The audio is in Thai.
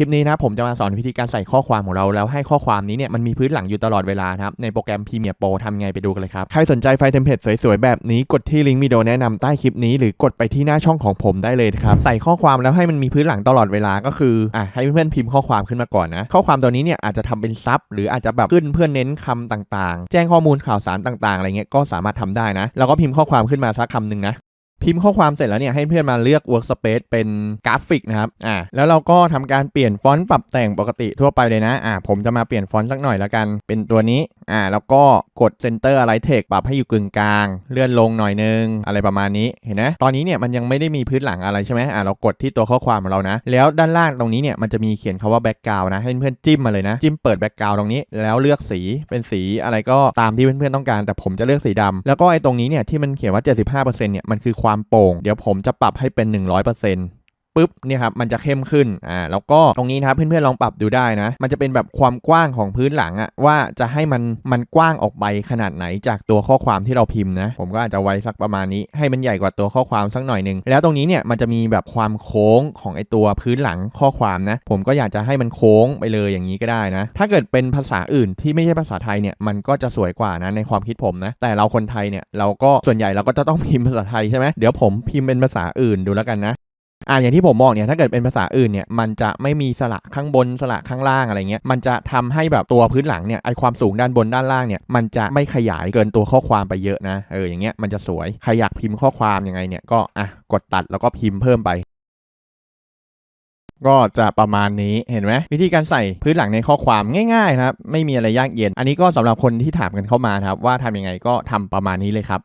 ลิปนี้นะผมจะมาสอนวิธีการใส่ข้อความของเราแล้วให้ข้อความนี้เนี่ยมันมีพื้นหลังอยู่ตลอดเวลาครับในโปรแกรม Premiere Pro ทำไงไปดูกันเลยครับ ใครสนใจไฟล์เทมเพลตสวยๆ แบบนี้กดที่ลิงก์วิดีโอแนะนำใต้คลิปนี้หรือกดไปที่หน้าช่องของผมได้เลยครับ ใส่ข้อความแล้วให้มันมีพื้นหลังตลอดเวลาก็คืออะให้เพื่อนๆพิมพ์ข้อความขึ้นมาก่อนนะ ข้อความตัวนี้เนี่ยอาจจะทำเป็นซับหรืออาจจะแบบขึ้นเพื่อนเน้นคำต่างๆ แจ้งข้อมูลข่าวสารต่างๆอะไรเงี้ยก็สามารถทำได้นะแล้วก็พิมพ์ข้อความขึ้นมาสักคำหนึ่งนะ พิมพ์ข้อความเสร็จแล้วเนี่ยให้เพื่อนมาเลือก workspace เป็นกราฟิกนะครับอ่าแล้วเราก็ทำการเปลี่ยนฟอนต์ปรับแต่งปกติทั่วไปเลยนะอ่าผมจะมาเปลี่ยนฟอนต์สักหน่อยแล้วกัน เป็นตัวนี้อ่าแล้วก็กด center align text ปรับให้อยู่กึ่งกลาง เลื่อนลงหน่อยนึง อะไรประมาณนี้เห็นไหมตอนนี้เนี่ยมันยังไม่ได้มีพื้นหลังอะไรใช่ไหมอ่าเรากดที่ตัวข้อความของเรานะ แล้วด้านล่างตรงนี้เนี่ยมันจะมีเขียนคาว่า background นะให้เพื่อนจิ้มมาเลยนะจิ้มเปิด background ตรงนี้ แล้วเลือกสีเป็นสีอะไรก็ตามที่เพื่อนๆต้องการ แต่ผมจะเลือกสีดำแล้วก็ไอ้ตรงนี้เนี่ยที่มันเขียนว่า 75%เนี่ยมันคือความตามโปร่ง เดี๋ยวผมจะปรับให้เป็น 100% ปุ๊บเนี่ยครับมันจะเข้มขึ้นอ่าแล้วก็ตรงนี้นะครับเพื่อนๆลองปรับดูได้นะ มันจะเป็นแบบความกว้างของพื้นหลังอะว่าจะให้มันมันกว้างออกไปขนาดไหนจากตัวข้อความที่เราพิมพ์นะ ผมก็อาจจะไว้สักประมาณนี้ ให้มันใหญ่กว่าตัวข้อความสักหน่อยหนึ่งแล้วตรงนี้เนี่ยมันจะมีแบบความโค้งของไอตัวพื้นหลังข้อความนะ ผมก็อยากจะให้มันโค้งไปเลยอย่างนี้ก็ได้นะ ถ้าเกิดเป็นภาษาอื่นที่ไม่ใช่ภาษาไทยเนี่ยมันก็จะสวยกว่านะในความคิดผมนะ แต่เราคนไทยเนี่ยเราก็ส่วนใหญ่เราก็จะต้องพิมพ์ภาษาไทยใช่ไหมเดี๋ยวผมพิมพ์เป็นภาษาอื่นดูแล้วกันนะ อ่าอย่างที่ผมบอกเนี่ยถ้าเกิดเป็นภาษาอื่นเนี่ยมันจะไม่มีสระข้างบนสระข้างล่างอะไรเงี้ยมันจะทำให้แบบตัวพื้นหลังเนี่ยไอความสูงด้านบนด้านล่างเนี่ยมันจะไม่ขยายเกินตัวข้อความไปเยอะนะเอออย่างเงี้ยมันจะสวยใครอยากพิมพ์ข้อความยังไงเนี่ยก็อะกดตัดแล้วก็พิมพ์เพิ่มไปก็จะประมาณนี้เห็นไหมวิธีการใส่พื้นหลังในข้อความง่ายๆนะครับไม่มีอะไรยากเย็น อันนี้ก็สำหรับคนที่ถามกันเข้ามาครับว่าทำยังไงก็ทำประมาณนี้เลยครับ